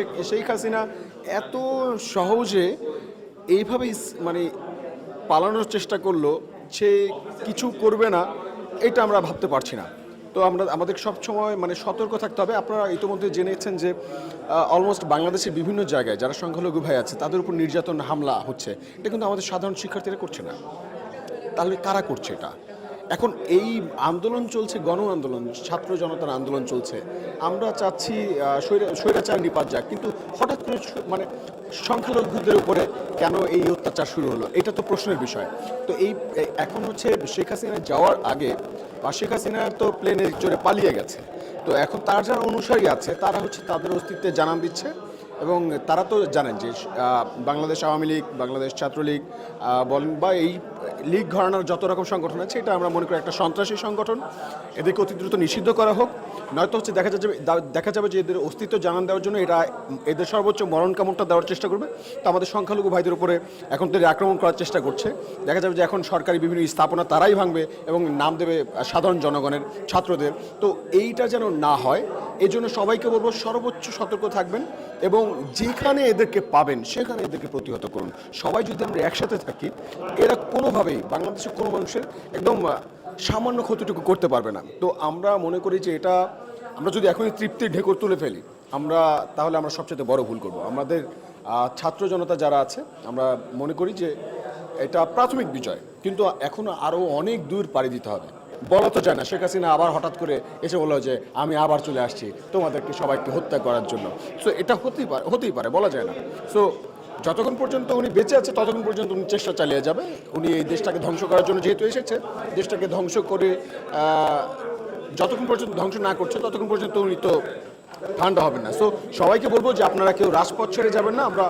শেখ শেখ হাসিনা এত সহজে এইভাবে মানে পালানোর চেষ্টা করল সে কিছু করবে না, এটা আমরা ভাবতে পারছি না। তো আমরা, আমাদের সব সময় মানে সতর্ক থাকতে হবে। আপনারা ইতিমধ্যে জেনেছেন যে অলমোস্ট বাংলাদেশের বিভিন্ন জায়গায় যারা সংখ্যালঘু ভাই আছে, তাদের উপর নির্যাতন, হামলা হচ্ছে। এটা কিন্তু আমাদের সাধারণ শিক্ষার্থীরা করছে না। তাহলে কারা করছে এটা? এখন এই আন্দোলন চলছে গণ আন্দোলন ছাত্র জনতার আন্দোলন চলছে। আমরা চাচ্ছি স্বৈরাচার নিপাত যাক, কিন্তু হঠাৎ করে মানে সংখ্যালঘুদের উপরে কেন এই অত্যাচার শুরু হলো? এটা তো প্রশ্নের বিষয়। তো এই এখন হচ্ছে শেখ হাসিনা যাওয়ার আগে, বা শেখ হাসিনা তো প্লেনে চড়ে পালিয়ে গেছে। তো এখন তার যারা অনুসারী আছে, তারা হচ্ছে তাদের অস্তিত্বে জানান দিচ্ছে এবং তারা তো জানেন যে বাংলাদেশ আওয়ামী লীগ, বাংলাদেশ ছাত্রলীগ বলেন, বা এই লীগ ঘরানার যত রকম সংগঠন আছে, এটা আমরা মনে করি একটা সন্ত্রাসী সংগঠন। এদেরকে অতি দ্রুত নিষিদ্ধ করা হোক। নয়তো হচ্ছে দেখা যাবে দেখা যাবে যে এদের অস্তিত্ব জানান দেওয়ার জন্য এরা এদের সর্বোচ্চ মরণ কামড়টা দেওয়ার চেষ্টা করবে। তো আমাদের সংখ্যালঘু ভাইদের উপরে এখন তো আক্রমণ করার চেষ্টা করছে। দেখা যাবে যে এখন সরকারি বিভিন্ন স্থাপনা তারাই ভাঙবে এবং নাম দেবে সাধারণ জনগণের, ছাত্রদের। তো এইটা যেন না হয় এই জন্য সবাইকে বলব সর্বোচ্চ সতর্ক থাকবেন এবং যেখানে এদেরকে পাবেন, সেখানে এদেরকে প্রতিহত করুন। সবাই যদি আমরা একসাথে থাকি, এরা কোনোভাবেই বাংলাদেশের কোনো মানুষের একদম সামান্য ক্ষতিটুকু করতে পারবে না। তো আমরা মনে করি যে এটা, আমরা যদি এখনই তৃপ্তির ঢেকুর তুলে ফেলি, আমরা, তাহলে আমরা সবচেয়ে বড় ভুল করব। আমাদের ছাত্র জনতা যারা আছে, আমরা মনে করি যে এটা প্রাথমিক বিজয়, কিন্তু এখনও আরও অনেক দূর পাড়ি দিতে হবে। বলা তো যায় না শেখ হাসিনা আবার হঠাৎ করে এসে বলল যে, আমি আবার চলে আসছি তোমাদেরকে সবাইকে হত্যা করার জন্য। সো এটা হতেই পারে হতেই পারে, বলা যায় না। সো যতক্ষণ পর্যন্ত উনি বেঁচে আছে, ততক্ষণ পর্যন্ত উনি চেষ্টা চালিয়ে যাবে। উনি এই দেশটাকে ধ্বংস করার জন্য যেহেতু এসেছে, দেশটাকে ধ্বংস করে যতক্ষণ পর্যন্ত ধ্বংস না করছে, ততক্ষণ পর্যন্ত উনি তো ঠান্ডা হবেন না। সো সবাইকে বলব যে, আপনারা কেউ রাজপথ ছেড়ে যাবেন না। আমরা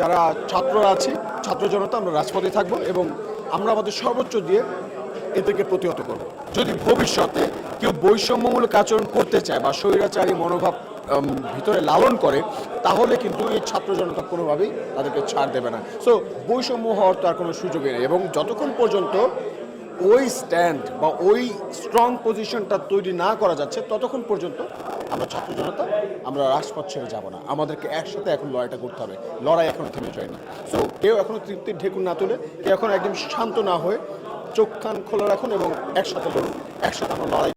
যারা ছাত্ররা আছি, ছাত্র জনতা, আমরা রাজপথে থাকব এবং আমরা আমাদের সর্বোচ্চ দিয়ে এদেরকে প্রতিহত করব যদি ভবিষ্যতে কেউ বৈষম্যমূলক আচরণ করতে চায় বা স্বৈরাচারী মনোভাব ভিতরে লালন করে, তাহলে কিন্তু এই ছাত্র জনতা কোনোভাবেই তাদেরকে ছাড় দেবে না। সো বৈষম্য হওয়ার তো আর কোনো সুযোগই নেই এবং যতক্ষণ পর্যন্ত ওই স্ট্যান্ড বা ওই স্ট্রং পজিশনটা তৈরি না করা যাচ্ছে, ততক্ষণ পর্যন্ত আমরা ছাত্র জনতা, আমরা রাজপথ ছেড়ে যাব না। আমাদেরকে একসাথে এখন লড়াইটা করতে হবে। লড়াই এখনও থেমে যায় না সো কেউ এখনও তৃপ্তির ঢেকুর না তুলে, কেউ এখন একদম শান্ত না হয়ে চোখ কান খোলা রাখুন এবং একসাথে লড়ুন একসাথে আমরা লড়াই